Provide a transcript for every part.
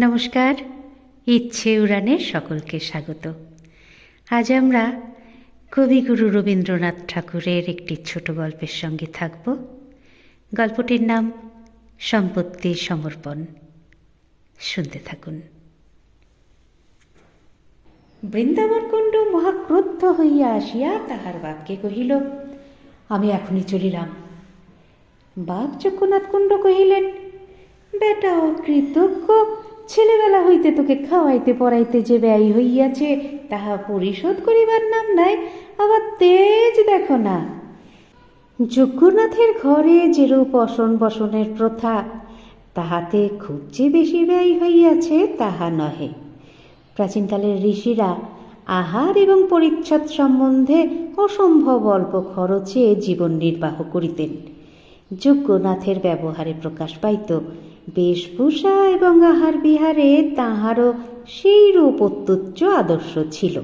নমস্কার, ইচ্ছে উড়ানে সকলকে স্বাগত। আজ আমরা কবিগুরু রবীন্দ্রনাথ ঠাকুরের একটি ছোট গল্পের সঙ্গে থাকব। গল্পটির নাম সম্পত্তি সমর্পণ। শুনতে থাকুন। বৃন্দাবন কুণ্ড মহাক্রুদ্ধ হইয়া আসিয়া তাহার বাপকে কহিল, আমি এখনই চলিলাম। বাপ চক্ষুনাথ কুণ্ড কহিলেন, বেটা অকৃতজ্ঞ ছেলেবেলা হইতে তোকে খাওয়াইতে পড়াইতে যে ব্যয় হইয়াছে, তাহা পরিশোধ করিবার নাম নাই। আবার তেজ দেখো না। যজ্ঞনাথের ঘরে যেরূপ অসন বসনের প্রথা, তাহাতে খুব যে বেশি ব্যয় হইয়াছে তাহা নহে। প্রাচীনকালের ঋষিরা আহার এবং পরিচ্ছদ সম্বন্ধে অসম্ভব অল্প খরচে জীবন নির্বাহ করিতেন। যজ্ঞনাথের ব্যবহারে প্রকাশ পাইত বেশভূষা এবং আহার বিহারে তাহারও সেইরূপ অত্যুচ্চ আদর্শ ছিল।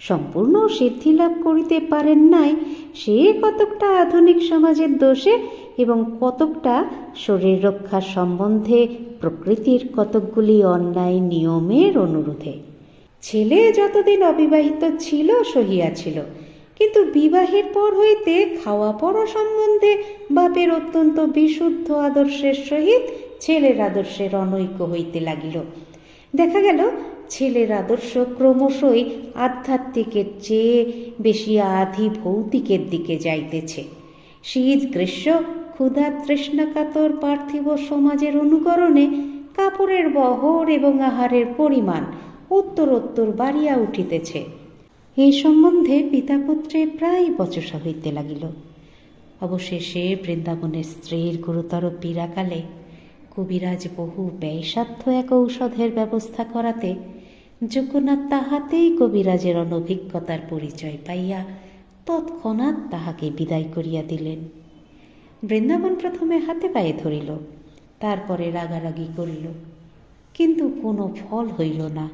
সম্পূর্ণ সিদ্ধি লাভ করিতে পারেন নাই, সে কতকটা আধুনিক সমাজের দোষে এবং কতকটা শরীর রক্ষা সম্বন্ধে প্রকৃতির কতকগুলি অন্যায় নিয়মের অনুরোধে। ছেলে যতদিন অবিবাহিত ছিল সহিয়াছিল কিন্তু বিবাহের পর হইতে খাওয়া পড়া সম্বন্ধে বাপের অত্যন্ত বিশুদ্ধ আদর্শের সহিত ছেলের আদর্শের অনৈক্য হইতে লাগিল। দেখা গেল, ছেলের আদর্শ ক্রমশই আধ্যাত্মিকের চেয়ে বেশি আধি ভৌতিকের দিকে যাইতেছে। শীত, গ্রীষ্ম, ক্ষুধা, তৃষ্ণাকাতর পার্থিব সমাজের অনুকরণে কাপড়ের বহর এবং আহারের পরিমাণ উত্তরোত্তর বাড়িয়া উঠিতেছে। এই সম্বন্ধে পিতাপুত্রে প্রায় বচসা হইতে লাগিল। অবশেষে বৃন্দাবনের স্ত্রীর গুরুতর পীড়াকালে কবিরাজ বহু ব্যয়সাধ্য এক ঔষধের ব্যবস্থা করাতে যজ্ঞনাথ তাহাতেই কবিরাজের অনভিজ্ঞতার পরিচয় পাইয়া তৎক্ষণাৎ তাহাকে বিদায় করিয়া দিলেন। বৃন্দাবন প্রথমে হাতে পায়ে ধরিল, তারপরে রাগারাগি করিল, কিন্তু কোনো ফল হইল না।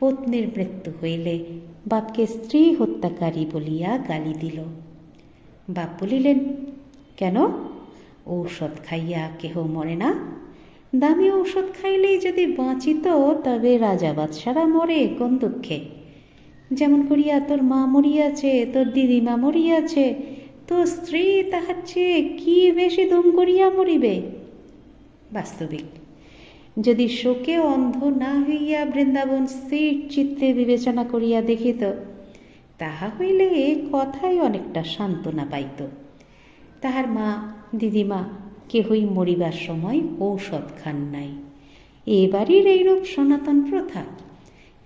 পত্নীর মৃত্যু হইলে বাপকে স্ত্রী হত্যাকারী বলিয়া গালি দিল। বাপ বলিলেন, কেন? ঔষধ খাইয়া কেহ মরে না? দামি ঔষধ খাইলেই যদি বাঁচিত, তবে রাজা বাদশারা মরে কোন দুঃখে? যেমন করিয়া তোর মা মরিয়াছে, তোর দিদিমা মরিয়াছে, তোর স্ত্রী তাহার চেয়ে কি বেশি দুম করিয়া মরিবে? বাস্তবিক। যদি শোকে অন্ধ না হইয়া বৃন্দাবন স্থির চিত্তে বিবেচনা করিয়া দেখিত, তাহা হইলে কথাই অনেকটা সান্ত্বনা পাইত। তাহার মা দিদিমা, কেহই মরিবার সময় ঔষধ খান নাই। এবারই এইরূপ সনাতন প্রথা।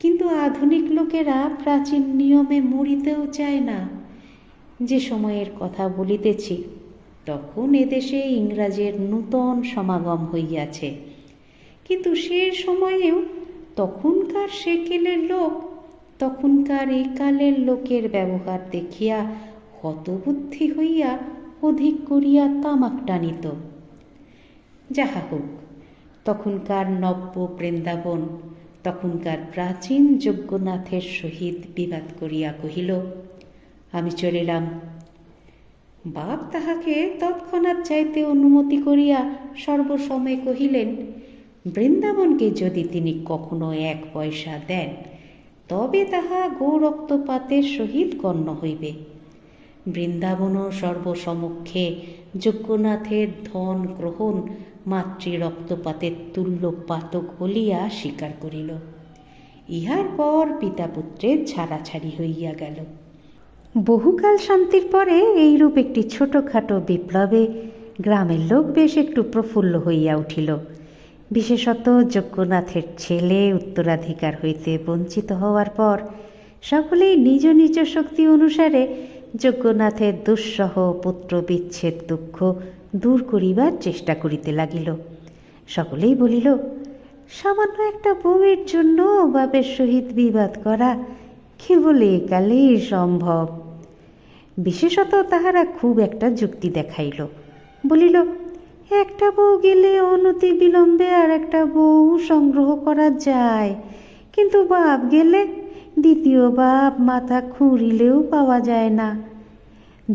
কিন্তু আধুনিক লোকেরা প্রাচীন নিয়মে মরিতেও চায় না। যে সময়ের কথা বলিতেছি, তখন এদেশে ইংরাজের নূতন সমাগম হইয়াছে। কিন্তু সে সময়েও তখনকার সেকেলের লোক, তখনকার এই কালের লোকের ব্যবহার দেখিয়া হতবুদ্ধি হইয়া অধিক করিয়া তামাক টানিত। যাহা হোক তখনকার নব্য বৃন্দাবন, তখনকার প্রাচীন যজ্ঞনাথের সহিত বিবাদ করিয়া কহিল, আমি চলিলাম। বাপ তাহাকে তৎক্ষণাৎ যাইতে অনুমতি করিয়া সর্বসময় কহিলেন, বৃন্দাবনকে যদি তিনি কখনো এক পয়সা দেন, তবে তাহা গৌরক্তপাতের সহিত গণ্য হইবে। বৃন্দাবনও সর্বসমক্ষে যজ্ঞনাথের ধন গ্রহণ মাতৃ রক্তপাতের তুল্য পাতক বলিয়া স্বীকার করিল। ইহার পর পিতাপুত্রের ছাড়াছাড়ি হইয়া গেল। বহুকাল শান্তির পরে এইরূপ একটি ছোটোখাটো বিপ্লবে গ্রামের লোক বেশ একটু প্রফুল্ল হইয়া উঠিল। বিশেষত যজ্ঞনাথের ছেলে উত্তরাধিকার হইতে বঞ্চিত হওয়ার পর সকলেই নিজ নিজ শক্তি অনুসারে যজ্ঞনাথের দুঃসহ পুত্র বিচ্ছেদ দুঃখ দূর করিবার চেষ্টা করিতে লাগিল। সকলেই বলিল, সামান্য একটা বউয়ের জন্য বাপের সহিত বিবাদ করা কেবল একালেই সম্ভব। বিশেষত তাহারা খুব একটা যুক্তি দেখাইল। বলিল, একটা বউ গেলে অনতি বিলম্বে আর একটা বউ সংগ্রহ করা যায়। কিন্তু বাপ গেলে দ্বিতীয় বাপ মাথা খুঁড়িলেও পাওয়া যায় না।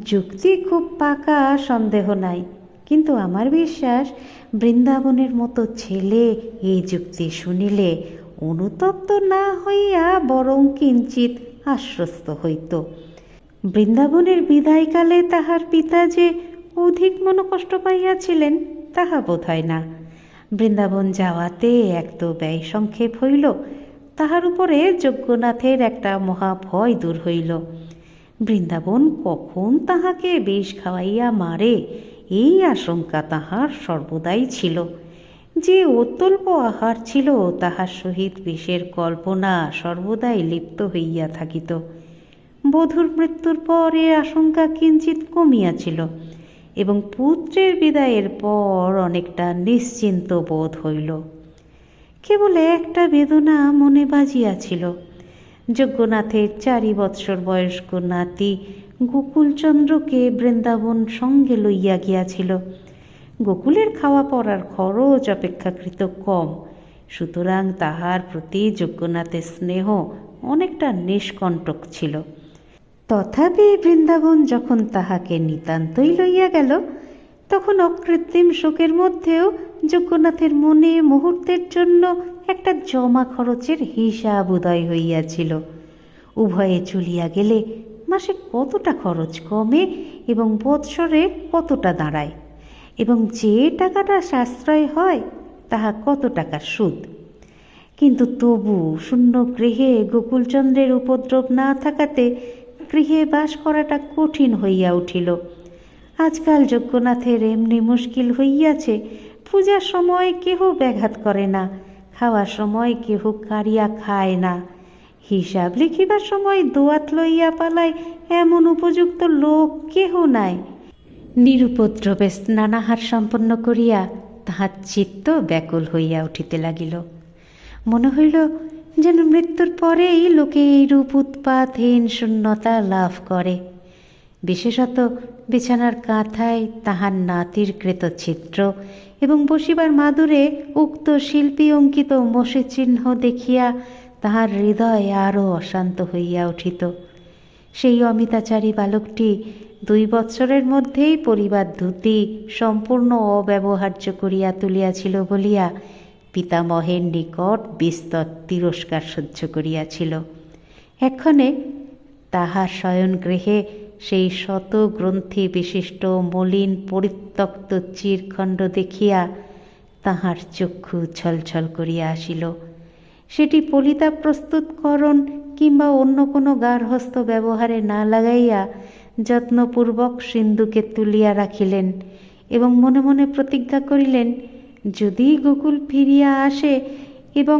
যুক্তি খুব পাকা, সন্দেহ নাই। কিন্তু আমার বিশ্বাস, বৃন্দাবনের মতো ছেলে এই যুক্তি শুনিলে অনুতপ্ত না হইয়া বরং কিঞ্চিত আশ্বস্ত হইত। বৃন্দাবনের বিদায়কালে তাহার পিতা যে অধিক মনোকষ্ট পাইয়াছিলেন, তাহা বোধ হয় না। বৃন্দাবন যাওয়াতে এক তো ব্যয় সংক্ষেপ হইল তাহার উপরে যজ্ঞনাথের একটা মহা ভয় দূর হইল। বৃন্দাবন কখন তাহাকে বিষ খাওয়াইয়া মারে, এই আশঙ্কা তাহার সর্বদাই ছিল। যে অত্যল্প আহার ছিল, তাহার সহিত বিষের কল্পনা সর্বদাই লিপ্ত হইয়া থাকিত। বধূর মৃত্যুর পর এ আশঙ্কা কিঞ্চিত কমিয়াছিল এবং পুত্রের বিদায়ের পর অনেকটা নিশ্চিন্ত বোধ হইল। কেবল একটা বেদনা মনে বাজিয়াছিল। যজ্ঞনাথের চারি বৎসর বয়স্ক নাতি গোকুলচন্দ্রকে বৃন্দাবন সঙ্গে লইয়া গিয়াছিল। গোকুলের খাওয়া পড়ার খরচ অপেক্ষাকৃত কম, সুতরাং তাহার প্রতি যজ্ঞনাথের স্নেহ অনেকটা নিষ্কণ্টক ছিল। তথাপি বৃন্দাবন যখন তাহাকে নিতান্তই লইয়া গেল তখন অকৃত্রিম শোকের মধ্যেও যজ্ঞনাথের মনে মুহূর্তের জন্য একটা জমা খরচের হিসাব উদয় হইয়াছিল। উভয়ে চলিয়া গেলে মাসে কতটা খরচ কমে এবং বৎসরে কতটা দাঁড়ায় এবং যে টাকাটা সাশ্রয় হয় তাহা কত টাকার সুদ। কিন্তু তবু শূন্য গৃহে গোকুলচন্দ্রের উপদ্রব না থাকাতে গৃহে বাস করাটা কঠিন হইয়া উঠিল। আজকাল যজ্ঞনাথের এমনি মুশকিল হইয়াছে, পূজার সময় কেহ ব্যাঘাত করে না, খাওয়ার সময় কেহ কারিয়া খায় না। হিসাব লিখিবার সময় দোয়াত লইয়া পালায় এমন উপযুক্ত লোক কেহ নাই। নিরুপদ্রবে স্নানাহার সম্পন্ন করিয়া তাহার চিত্ত ব্যাকুল হইয়া উঠিতে লাগিল। মনে হইল যেন মৃত্যুর পরেই লোকে এইরূপ উৎপাতহীন শূন্যতা লাভ করে। বিশেষত বিছানার কাঁথায় তাহার নাতির কৃত চিত্র এবং বসিবার মাদুরে উক্ত শিল্পী অঙ্কিত চিহ্ন দেখিয়া তাহার হৃদয় আরও অশান্ত হইয়া উঠিত। সেই অমিতাচারী বালকটি দুই বৎসরের মধ্যেই পরিবার ধুতি সম্পূর্ণ অব্যবহার্য করিয়া তুলিয়াছিল বলিয়া পিতামহের নিকট বিস্তর তিরস্কার সহ্য করিয়াছিল। এক্ষণে তাহার শয়নগৃহে সেই শত গ্রন্থি বিশিষ্ট মলিন পরিত্যক্ত চিরখণ্ড দেখিয়া তাহার চক্ষু ছলছল করিয়া আসিল। সেটি পলিতা প্রস্তুতকরণ কিংবা অন্য কোনো গার্হস্থ ব্যবহারে না লাগাইয়া যত্নপূর্বক সিন্ধুকে তুলিয়া রাখিলেন এবং মনে মনে প্রতিজ্ঞা করিলেন, যদি গোকুল ফিরিয়া আসে এবং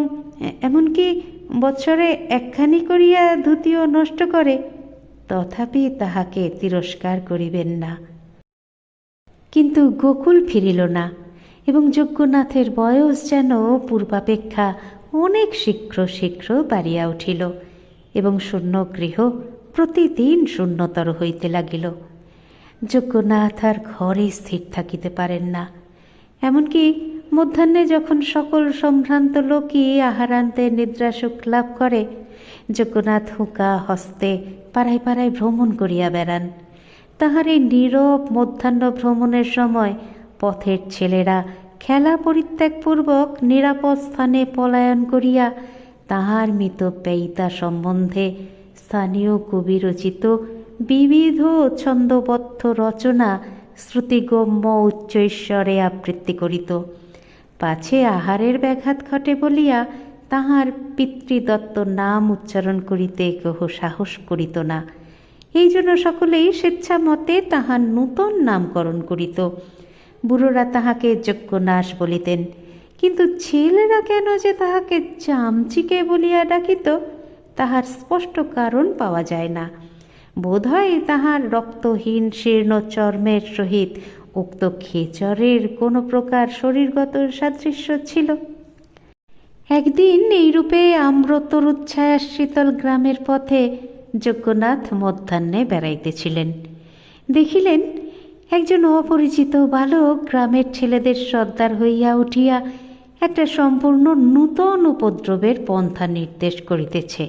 এমনকি বৎসরে একখানি করিয়া ধুতিও নষ্ট করে তথাপি তাহাকে তিরস্কার করিবেন না। কিন্তু গোকুল ফিরিল না এবং যজ্ঞনাথের বয়স যেন পূর্বাপেক্ষা অনেক শীঘ্র শীঘ্র বাড়িয়া উঠিল এবং শূন্য গৃহ প্রতিদিন শূন্যতর হইতে লাগিল। যজ্ঞনাথ আর ঘরে স্থির থাকিতে পারেন না। এমনকি মধ্যাহ্নে যখন সকল সম্ভ্রান্ত লোকই আহারান্তে নিদ্রাসুখ লাভ করে যজ্ঞনাথ হুঁকা হস্তে পাড়ায় পাড়ায় ভ্রমণ করিয়া বেড়ান। তাহার এই নীরব মধ্যাহ্ন ভ্রমণের সময় পথের ছেলেরা খেলা পরিত্যাগপূর্বক নিরাপদ স্থানে পলায়ন করিয়া তাহার মৃত পেয়িতা সম্বন্ধে স্থানীয় কবি রচিত বিবিধ ছন্দবদ্ধ রচনা শ্রুতিগম্য উচ্চৈশ্বরে আবৃত্তি করিত। পাছে আহারের ব্যাঘাত ঘটে বলিয়া তাহার পিতৃদত্ত নাম উচ্চারণ করিতে কেহ সাহস করিত না। এই জন্য সকলেই স্বেচ্ছামতে তাহার নূতন নামকরণ করিত। বুড়োরা তাহাকে যজ্ঞনাশ বলিতেন। কিন্তু ছেলেরা কেন যে তাহাকে চামচিকে বলিয়া ডাকিত, তাহার স্পষ্ট কারণ পাওয়া যায় না। বোধ হয় তাহার রক্তহীন শীর্ণ চর্মের সহিত উক্ত খেচরের কোনো প্রকার শরীরগত সাদৃশ্য ছিল। একদিন এইরূপে আম্রতরুচ্ছায়া শীতল গ্রামের পথে যজ্ঞনাথ মধ্যাহ্নে বেড়াইতেছিলেন। দেখিলেন, একজন অপরিচিত বালক গ্রামের ছেলেদের সর্দার হইয়া উঠিয়া একটা সম্পূর্ণ নূতন উপদ্রবের পন্থা নির্দেশ করিতেছে।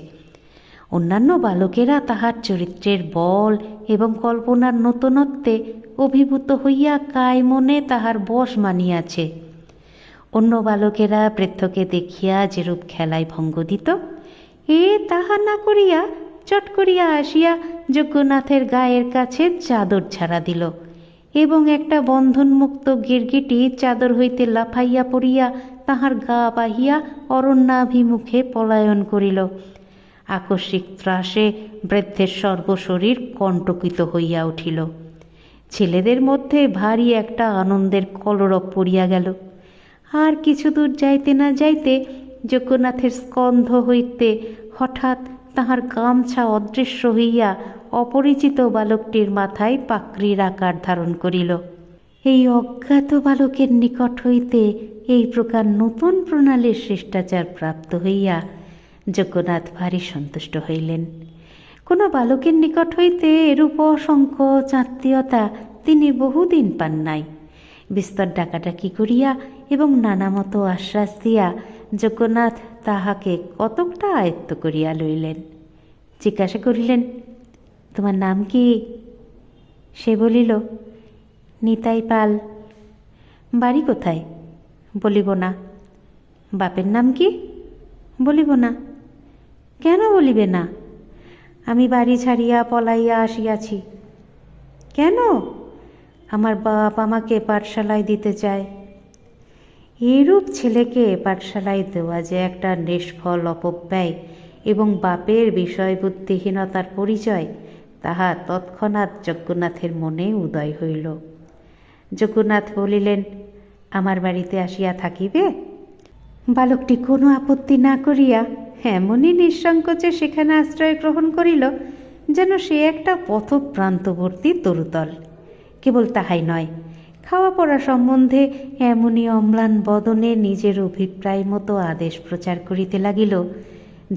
অন্যান্য বালকেরা তাহার চরিত্রের বল এবং কল্পনার নূতনত্বে অভিভূত হইয়া কায় মনে তাহার বশ মানিয়াছে। অন্য বালকেরা বৃদ্ধকে দেখিয়া যেরূপ খেলায় ভঙ্গ দিত, এ তাহা না করিয়া চট করিয়া আসিয়া যজ্ঞনাথের গায়ের কাছে চাদর ছাড়া দিল এবং একটা বন্ধনমুক্ত গিরগিটি চাদর হইতে লাফাইয়া পড়িয়া তাহার গা বাহিয়া অরণ্যাভিমুখে পলায়ন করিল। আকস্মিক ত্রাসে বৃদ্ধের সর্বশরীর কণ্টকিত হইয়া উঠিল। ছেলেদের মধ্যে ভারী একটা আনন্দের কলরব পড়িয়া গেল। আর কিছু দূর যাইতে না যাইতে যজ্ঞনাথের স্কন্ধ হইতে হঠাৎ তাহার গামছা অদৃশ্য হইয়া অপরিচিত বালকটির মাথায় পাকড়ির আকার ধারণ করিল। এই অজ্ঞাত বালকের নিকট হইতে এই প্রকার নূতন প্রণালীর শিষ্টাচার প্রাপ্ত হইয়া যজ্ঞনাথ ভারী সন্তুষ্ট হইলেন। কোনো বালকের নিকট হইতে এরূপ অসংখ্য চাত্মীয়তা তিনি বহুদিন পান নাই। বিস্তর ডাকাডাকি করিয়া এবং নানামতো আশ্বাস দিয়া যজ্ঞনাথ তাহাকে কতকটা আয়ত্ত করিয়া লইলেন। জিজ্ঞাসা করিলেন, তোমার নাম কি? সে বলিল, নিতাই পাল। বাড়ি কোথায়? বলিব না। বাপের নাম কি? বলিব না। কেন বলিবে না? আমি বাড়ি ছাড়িয়া পলাইয়া আসিয়াছি। কেন? আমার বাপ আমাকে পাঠশালায় দিতে চায়। এরূপ ছেলেকে পাঠশালায় দেওয়া যে একটা নিষ্ফল অপব্যয় এবং বাপের বিষয়বুদ্ধিহীনতার পরিচয়, তাহা তৎক্ষণাৎ যজ্ঞনাথের মনে উদয় হইল। যজ্ঞনাথ বলিলেন, আমার বাড়িতে আসিয়া থাকিবে? বালকটি কোনো আপত্তি না করিয়া এমনই নিঃসংকোচে সেখানে আশ্রয় গ্রহণ করিল, যেন সে একটা পথপ্রান্তবর্তী তরুতল। কেবল তাহাই নয় খাওয়া পড়া সম্বন্ধে এমনই অম্লান বদনে নিজের অভিপ্রায় মতো আদেশ প্রচার করিতে লাগিল,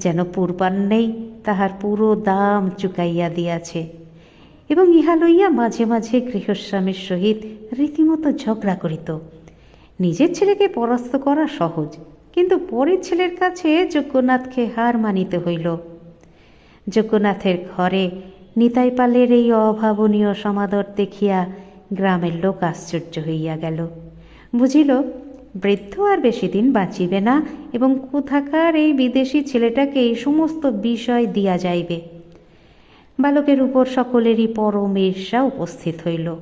যেন পূর্বান্নেই তাহার পুরো দাম চুকাইয়া দিয়াছে এবং ইহা লইয়া মাঝে মাঝে গৃহস্বামীর সহিত রীতিমতো ঝগড়া করিত। নিজের ছেলেকে পরাস্ত করা সহজ, কিন্তু পরের ছেলের কাছে যজ্ঞনাথকে হার মানিতে হইল। যজ্ঞনাথের ঘরে নিতাই পালের এই অভাবনীয় সমাদর দেখিয়া গ্রামের লোক আশ্চর্য হইয়া গেল। বুঝিল, বৃদ্ধ আর বেশি দিন বাঁচিবে না এবং কোথাকার এই বিদেশি ছেলেটাকে এই সমস্ত বিষয় দিয়া যাইবে। বালকের উপর সকলেরই পরম ঈর্ষা উপস্থিত হইল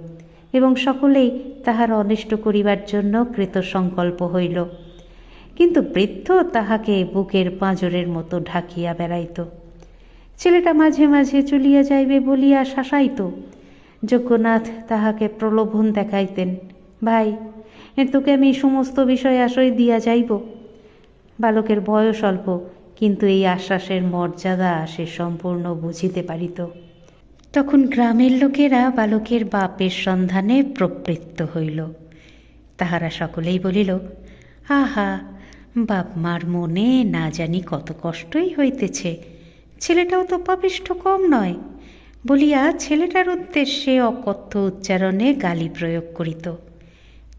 এবং সকলেই তাহার অনিষ্ট করিবার জন্য কৃতসংকল্প হইল। কিন্তু বৃদ্ধ তাহাকে বুকের পাঁজরের মতো ঢাকিয়া বেড়াইত। ছেলেটা মাঝে মাঝে চলিয়া যাইবে বলিয়া শাসাইত যজ্ঞনাথ তাহাকে প্রলোভন দেখাইতেন, ভাই তোকে আমি সমস্ত বিষয় আশয় দিয়া যাইব? বালকের বয়স অল্প, কিন্তু এই আশ্বাসের মর্যাদা সে সম্পূর্ণ বুঝিতে পারিত। তখন গ্রামের লোকেরা বালকের বাপের সন্ধানে প্রবৃত্ত হইল। তাহারা সকলেই বলিল, আহা, বাপ মার মনে না জানি কত কষ্টই হইতেছে। ছেলেটাও তো পাপিষ্ঠ কম নয়। বলিয়া ছেলেটার উদ্দেশ্যে অকথ্য উচ্চারণে গালি প্রয়োগ করিত।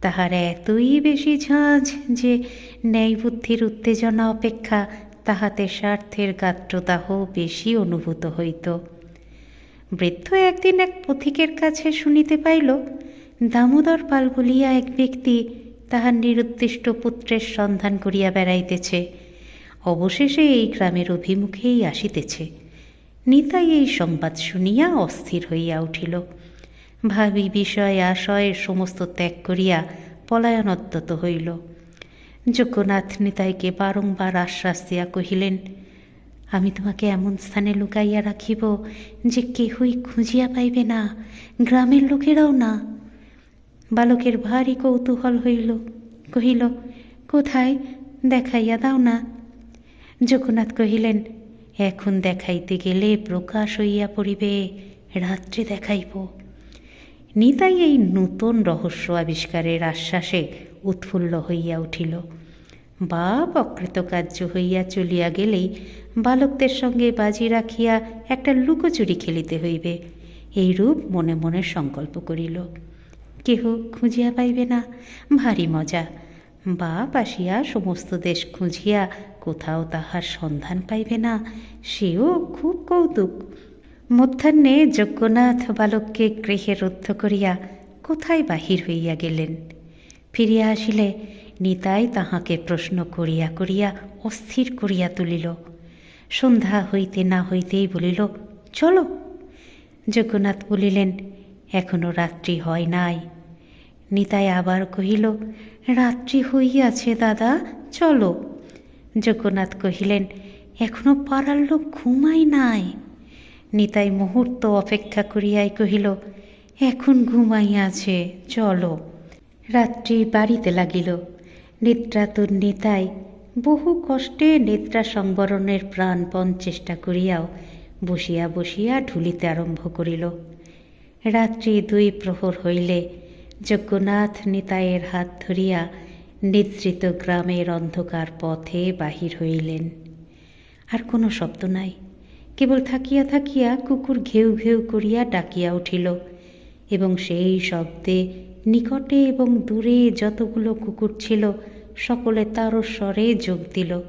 তাহার এতই বেশি ঝাঁঝ যে ন্যায় বুদ্ধির উত্তেজনা অপেক্ষা তাহাতে স্বার্থের গাত্রদাহ বেশি অনুভূত হইত। বৃদ্ধ একদিন এক পথিকের কাছে শুনিতে পাইল, দামোদর পাল বলিয়া এক ব্যক্তি তাহার নিরুদ্দিষ্ট পুত্রের সন্ধান করিয়া বেড়াইতেছে। অবশেষে এই গ্রামের অভিমুখেই আসিতেছে। নিতাই এই সংবাদ শুনিয়া অস্থির হইয়া উঠিল। ভাবি বিষয় আশয়ের সমস্ত ত্যাগ করিয়া পলায়নোদ্যত হইল। যজ্ঞনাথ নিতাইকে বারংবার আশ্বাস দিয়া কহিলেন, আমি তোমাকে এমন স্থানে লুকাইয়া রাখিব যে কেহই খুঁজিয়া পাইবে না, গ্রামের লোকেরাও না। বালকের ভারী কৌতূহল হইল, কহিল, কোথায়? দেখাইয়া দাও না। যজ্ঞনাথ কহিলেন এখন দেখাইতে গেলে প্রকাশ হইয়া পড়িবে, রাত্রে দেখাইব। নিতাই এই নূতন রহস্য আবিষ্কারের আশ্বাসে উৎফুল্ল হইয়া উঠিল। বাপ অকৃতকার্য হইয়া চলিয়া গেলেই বালকদের সঙ্গে বাজি রাখিয়া একটা লুকোচুরি খেলিতে হইবে, এইরূপ মনে মনে সংকল্প করিল। কেহ খুঁজিয়া পাইবে না, ভারী মজা। বাপ আসিয়া সমস্ত দেশ খুঁজিয়া কোথাও তাহার সন্ধান পাইবে না, সেও খুব কৌতুক। মধ্যাহ্নে যজ্ঞনাথ বালককে গৃহে রুদ্ধ করিয়া কোথায় বাহির হইয়া গেলেন? ফিরিয়া আসিলে নিতাই তাহাকে প্রশ্ন করিয়া করিয়া অস্থির করিয়া তুলিল। সন্ধ্যা হইতে না হইতেই বলিল, চলো। যজ্ঞনাথ বলিলেন, এখনও রাত্রি হয় নাই। নিতাই আবার কহিল, রাত্রি হইয়াছে দাদা, চলো। যজ্ঞনাথ কহিলেন, এখনও পাড়ার লোক ঘুমাই নাই? নিতাই মুহূর্ত অপেক্ষা করিয়াই কহিল, এখন ঘুমাইয়াছে, চলো। রাত্রি বাড়িতে লাগিল। নিদ্রাতুর নিতাই বহু কষ্টে নিদ্রা সংবরণের প্রাণপণ চেষ্টা করিয়াও বসিয়া বসিয়া ঢুলিতে আরম্ভ করিল। রাত্রি দুই প্রহর হইলে যজ্ঞনাথ নিতাইয়ের হাত ধরিয়া নিদ্রিত গ্রামের অন্ধকার পথে বাহির হইলেন। আর কোনো শব্দ নাই। কেবল থাকিয়া থাকিয়া কুকুর ঘেউ ঘেউ করিয়া ডাকিয়া উঠিল এবং সেই শব্দে নিকটে এবং দূরে যতগুলো কুকুর ছিল, সকলে তারও স্বরে যোগ দিল।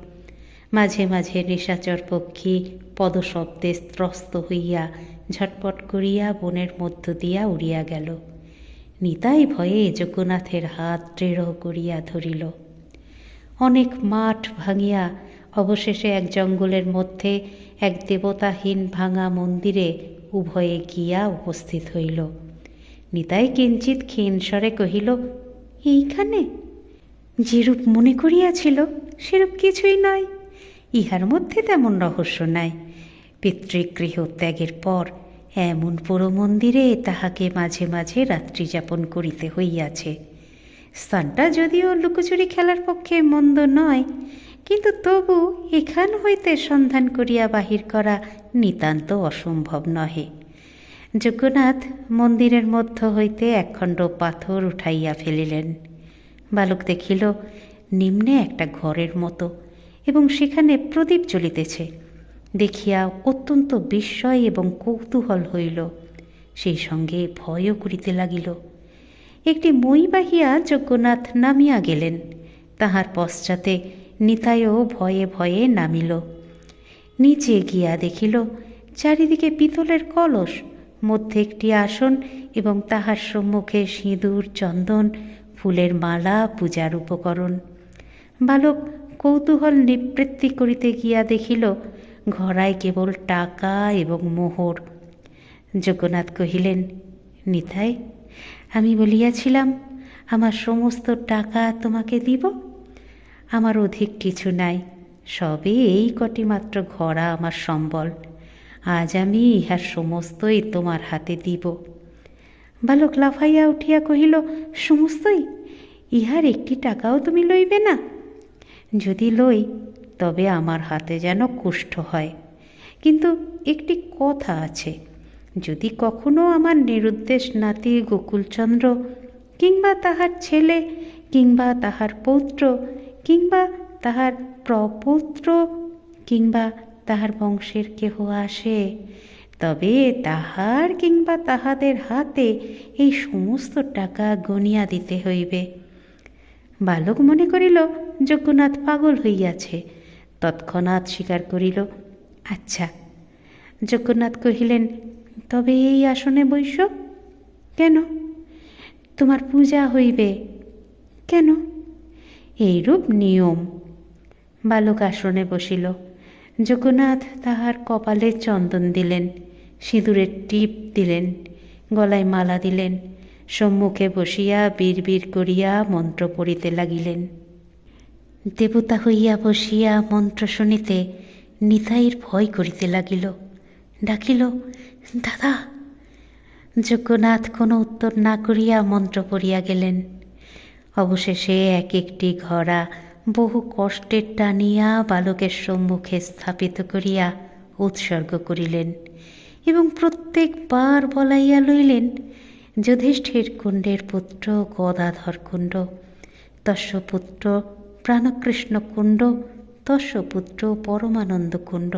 মাঝে মাঝে নিশাচর পক্ষী পদশব্দে ত্রস্ত হইয়া ঝটপট করিয়া বনের মধ্য দিয়া উড়িয়া গেল। নিতাই ভয়ে যজ্ঞনাথের হাত দৃঢ় করিয়া ধরিল। অনেক মাঠ ভাঙিয়া অবশেষে এক জঙ্গলের মধ্যে এক দেবতাহীন ভাঙা মন্দিরে উভয়ে গিয়া উপস্থিত হইল। নিতাই কিঞ্চিত ক্ষীণস্বরে কহিল, এইখানে? যেরূপ মনে করিয়াছিল, সেরূপ কিছুই নয়। ইহার মধ্যে তেমন রহস্য নাই। পিতৃগৃহ ত্যাগের পর এমন পুরো মন্দিরে তাহাকে মাঝে মাঝে রাত্রি যাপন করিতে হইয়াছে। স্থানটা যদিও লুকোচুরি খেলার পক্ষে মন্দ নয়, কিন্তু তবু এখান হইতে সন্ধান করিয়া বাহির করা নিতান্ত অসম্ভব নহে। যজ্ঞনাথ মন্দিরের মধ্য হইতে একখণ্ড পাথর উঠাইয়া ফেলিলেন। বালক দেখিল, নিম্নে একটা ঘরের মতো, এবং সেখানে প্রদীপ জ্বলিতেছে। দেখিয়া অত্যন্ত বিস্ময় এবং কৌতূহল হইল। সেই সঙ্গে ভয়ও করিতে লাগিল। একটি মই বাহিয়া যজ্ঞনাথ নামিয়া গেলেন। তাহার পশ্চাতে নিতাইও ভয়ে ভয়ে নামিল। নিচে গিয়া দেখিল, চারিদিকে পিতলের কলস, মধ্যে একটি আসন এবং তাহার সম্মুখে সিঁদুর, চন্দন, ফুলের মালা, পূজার উপকরণ। বালক কৌতূহল নিবৃত্তি করিতে গিয়া দেখিল ঘরায় কেবল টাকা এবং মোহর। যজ্ঞনাথ কহিলেন, নিতাই, আমি বলিয়াছিলাম, আমার সমস্ত টাকা তোমাকে দিব? আমার অধিক কিছু নাই, সবে এই কটি মাত্র ঘরা আমার সম্বল। আজ আমি ইহার সমস্তই তোমার হাতে দিব। বালক লাফাইয়া উঠিয়া কহিল, সমস্তই? ইহার একটি টাকাও তুমি লইবে না? যদি লই তবে আমার হাতে যেন কুষ্ঠ হয়। কিন্তু একটি কথা আছে, যদি কখনো আমার নিরুদ্দেশ নাতি গোকুলচন্দ্র কিংবা তাহার ছেলে কিংবা তাহার পৌত্র কিংবা তাহার প্রপৌত্র কিংবা তাহার বংশের কেহ আসে, তবে তাহার কিংবা তাহাদের হাতে এই সমস্ত টাকা গনিয়া দিতে হইবে। বালক মনে করিল, যজ্ঞনাথ পাগল হইয়াছে তৎক্ষণাৎ স্বীকার করিল আচ্ছা। যজ্ঞনাথ কহিলেন, তবে এই আসনে বৈশ কেন? তোমার পূজা হইবে। কেন? এইরূপ নিয়ম। বালক আসনে বসিল। যজ্ঞনাথ তাহার কপালে চন্দন দিলেন, সিঁদুরের টিপ দিলেন, গলায় মালা দিলেন, সম্মুখে বসিয়া বীর করিয়া মন্ত্র পড়িতে লাগিলেন। দেবতা হইয়া বসিয়া মন্ত্র শুনিতে নিতাইর ভয় করিতে লাগিল। ডাকিল, দাদা! যজ্ঞনাথ কোনো উত্তর না করিয়া মন্ত্র পড়িয়া গেলেন। অবশেষে এক একটি ঘরা বহু কষ্টের টানিয়া বালকের সম্মুখে স্থাপিত করিয়া উৎসর্গ করিলেন এবং প্রত্যেকবার বলাইয়া লইলেন, যুধিষ্ঠির কুণ্ডের পুত্র গদাধর কুণ্ড, তস্য পুত্র প্রাণকৃষ্ণ কুণ্ড তস্য পুত্র পরমানন্দ কুণ্ড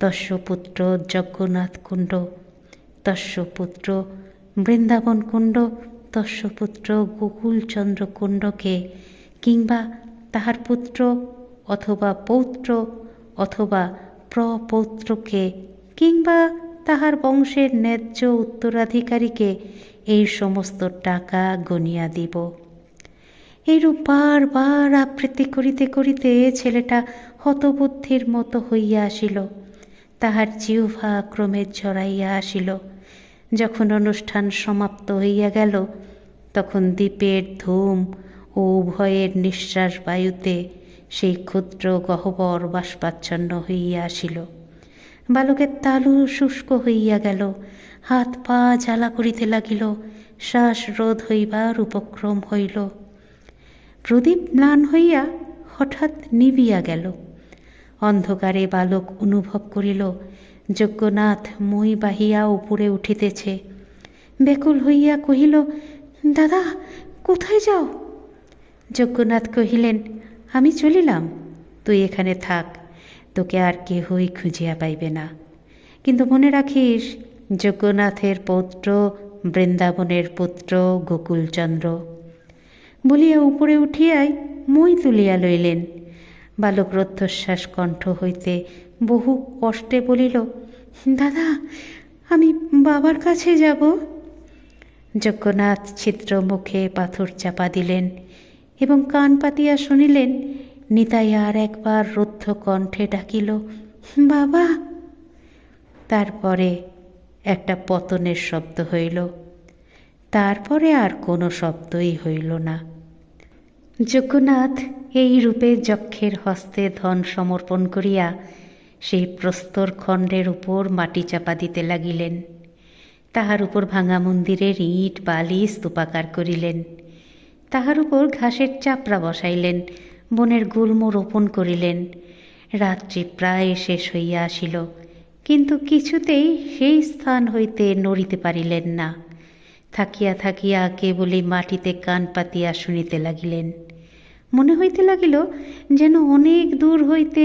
তস্য পুত্র যজ্ঞনাথ কুণ্ড তস্য পুত্র বৃন্দাবন কুণ্ড তস্য পুত্র গোকুলচন্দ্র কুণ্ডকে, কিংবা তাহার পুত্র অথবা পৌত্র অথবা প্রপৌত্রকে, কিংবা তাহার বংশের ন্যায্য উত্তরাধিকারীকে এই সমস্ত টাকা গনিয়া দিব। এইরূপ বারবার আবৃত্তি করিতে করিতে ছেলেটা হতবুদ্ধির মতো হইয়া আসিল। তাহার জিহ্বা ক্রমে জড়াইয়া আসিল। যখন অনুষ্ঠান সমাপ্ত হইয়া গেল, তখন দ্বীপের ধূম ও উভয়ের নিঃশ্বাস বায়ুতে সেই ক্ষুদ্র গহ্বর বাষ্পাচ্ছন্ন হইয়া আসিল। বালকের তালু শুষ্ক হইয়া গেল। হাত পা জ্বালা করিতে লাগিল। শ্বাস রোধ হইবার উপক্রম হইল। প্রদীপ ম্লান হইয়া হঠাৎ নিবিয়া গেল। অন্ধকারে বালক অনুভব করিল, যজ্ঞনাথ মই বাহিয়া উপরে উঠিতেছে। ব্যাকুল হইয়া কহিল, দাদা, কোথায় যাও? যজ্ঞনাথ কহিলেন, আমি চলিলাম, তুই এখানে থাক, তোকে আর কেহই খুঁজিয়া পাইবে না। কিন্তু মনে রাখিস, যজ্ঞনাথের পুত্র, বৃন্দাবনের পুত্র গোকুলচন্দ্র বলিয়া উপরে উঠিয়াই মই তুলিয়া লইলেন। বালক রুদ্ধশ্বাস কণ্ঠ হইতে বহু কষ্টে বলিল, দাদা, আমি বাবার কাছে যাব? যজ্ঞনাথ ছিদ্র মুখে পাথর চাপা দিলেন এবং কান পাতিয়া শুনিলেন, নিতাই আর একবার রুদ্ধ কণ্ঠে ডাকিল, বাবা! তারপরে একটা পতনের শব্দ হইল। তারপরে আর কোনো শব্দই হইল না। যজ্ঞনাথ এই রূপে যক্ষের হস্তে ধন সমর্পণ করিয়া সেই প্রস্তর খণ্ডের উপর মাটি চাপা দিতে লাগিলেন। তাহার উপর ভাঙা মন্দিরের ইট, বালি স্তূপাকার করিলেন। তাহার উপর ঘাসের চাপড়া বসাইলেন, বনের গুল্ম রোপণ করিলেন। রাত্রি প্রায় শেষ হইয়া আসিল, কিন্তু কিছুতেই সেই স্থান হইতে নড়িতে পারিলেন না। থাকিয়া থাকিয়া কেবলই মাটিতে কান পাতিয়া শুনিতে লাগিলেন। মনে হইতে লাগিল যেন অনেক দূর হইতে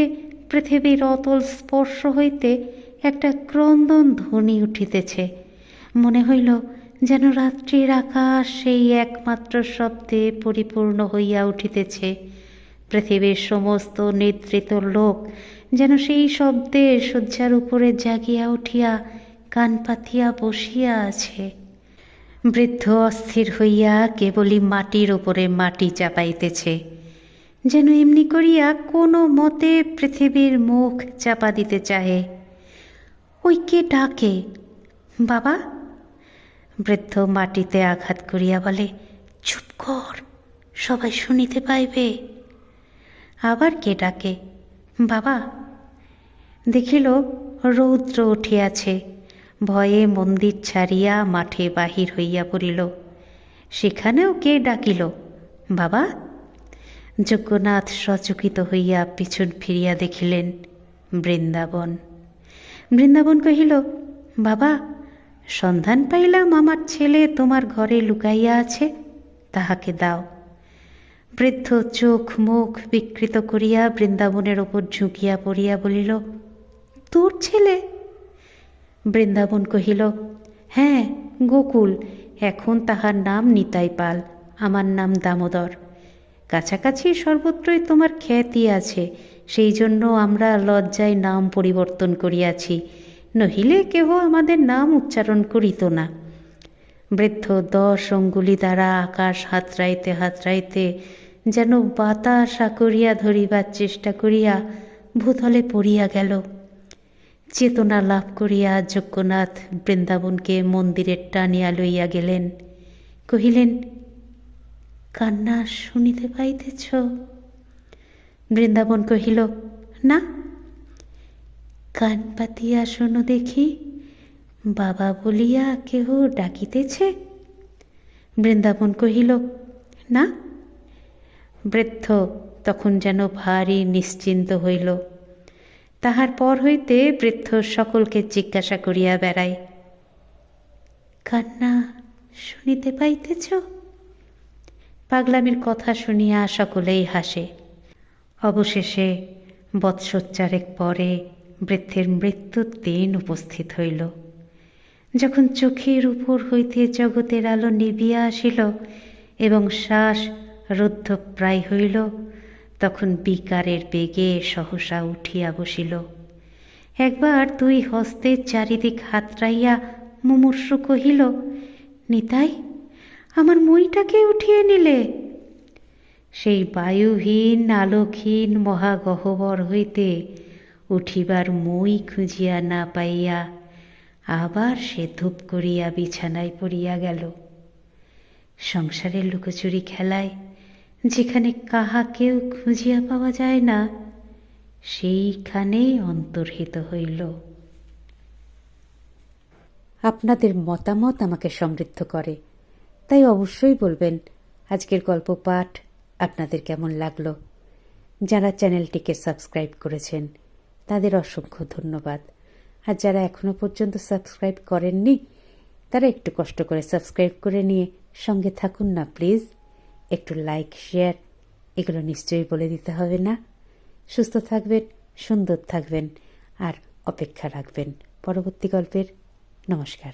পৃথিবীর অতল স্পর্শ হইতে একটা ক্রন্দন ধ্বনি উঠিতেছে। মনে হইল যেন রাত্রির আকাশ সেই একমাত্র শব্দে পরিপূর্ণ হইয়া উঠিতেছে। পৃথিবীর সমস্ত নিদ্রিত লোক যেন সেই শব্দে শয্যার উপরে জাগিয়া উঠিয়া কান পাতিয়া বসিয়া আছে। বৃদ্ধ অস্থির হইয়া কেবলই মাটির ওপরে মাটি চাপাইতেছে। যেন এমনি করিয়া কোনো মতে পৃথিবীর মুখ চাপা দিতে চাহে। ওই কে ডাকে? বাবা? বৃদ্ধ মাটিতে আঘাত করিয়া বলে, চুপ কর, সবাই শুনিতে পাইবে। আবার কে ডাকে? বাবা? দেখিল, রৌদ্র উঠিয়াছে। ভয়ে মন্দির ছাড়িয়া মাঠে বাহির হইয়া পড়িল। সেখানেও কে ডাকিল? বাবা? যজ্ঞনাথ সচকিত হইয়া পিছন ফিরিয়া দেখিলেন বৃন্দাবন। বৃন্দাবন কহিল, বাবা, সন্ধান পাইলাম আমার ছেলে তোমার ঘরে লুকাইয়া আছে, তাহাকে দাও। বৃদ্ধ চোখ মুখ বিকৃত করিয়া বৃন্দাবনের ওপর ঝুঁকিয়া পড়িয়া বলিল, তোর ছেলে বৃন্দাবন কহিল হ্যাঁ গোকুল, এখন তাহার নাম নিতাই পাল, আমার নাম দামোদর। কাছাকাছি সর্বত্রই তোমার খ্যাতি আছে, সেই জন্য আমরা লজ্জায় নাম পরিবর্তন করিয়াছি, নহিলে কেহ আমাদের নাম উচ্চারণ করিত না। বৃদ্ধ দশ অঙ্গুলি দ্বারা আকাশ হাতড়াইতে হাতড়াইতে যেন বাতাস করিয়া ধরিবার চেষ্টা করিয়া ভূতলে পড়িয়া গেল। চেতনা লাভ করিয়া যজ্ঞনাথ বৃন্দাবনকে মন্দিরের টানিয়া লইয়া গেলেন। কহিলেন, কান্না শুনিতে পাইতেছ? বৃন্দাবন কহিল, না। কান পাতিয়া শোনো দেখি, বাবা বলিয়া কেহ ডাকিতেছে? বৃন্দাবন কহিল, না। বৃদ্ধ তখন যেন ভারী নিশ্চিন্ত হইল। তাহার পর হইতে বৃদ্ধ সকলকে জিজ্ঞাসা করিয়া বেড়ায়, কান্না শুনিতে পাইতেছ? পাগলামির কথা শুনিয়া সকলেই হাসে। অবশেষে বৎসচ্চারেক পরে বৃদ্ধের মৃত্যুর দিন উপস্থিত হইল। যখন চোখের উপর হইতে জগতের আলো নিবিয়া আসিল এবং শ্বাস রুদ্ধপ্রায় হইল তখন বিকারের বেগে সহসা উঠিয়া বসিল। একবার দুই হস্তের চারিদিক হাতড়াইয়া মুমূর্ষু কহিল, নিতাই, আমার মইটাকে উঠিয়ে নিলে? সেই বায়ুহীন, আলোকহীন মহাগহ্বর হইতে উঠিবার মই খুঁজিয়া না পাইয়া আবার সে ধূপ করিয়া বিছানায় পড়িয়া গেল। সংসারের লুকোচুরি খেলায় যেখানে কাহাকেও খুঁজিয়া পাওয়া যায় না সেইখানে অন্তর্হিত হইল। আপনাদের মতামত আমাকে সমৃদ্ধ করে। তাই অবশ্যই বলবেন, আজকের গল্প পাঠ আপনাদের কেমন লাগল? যারা চ্যানেলটিকে সাবস্ক্রাইব করেছেন, তাদের অসংখ্য ধন্যবাদ। আর যারা এখনও পর্যন্ত সাবস্ক্রাইব করেননি, তারা একটু কষ্ট করে সাবস্ক্রাইব করে নিয়ে সঙ্গে থাকুন না, প্লিজ। একটু লাইক শেয়ার এগুলো নিশ্চয়ই বলে দিতে হবে না। সুস্থ থাকবেন, সুন্দর থাকবেন, আর অপেক্ষা রাখবেন। পরবর্তী গল্পের নমস্কার।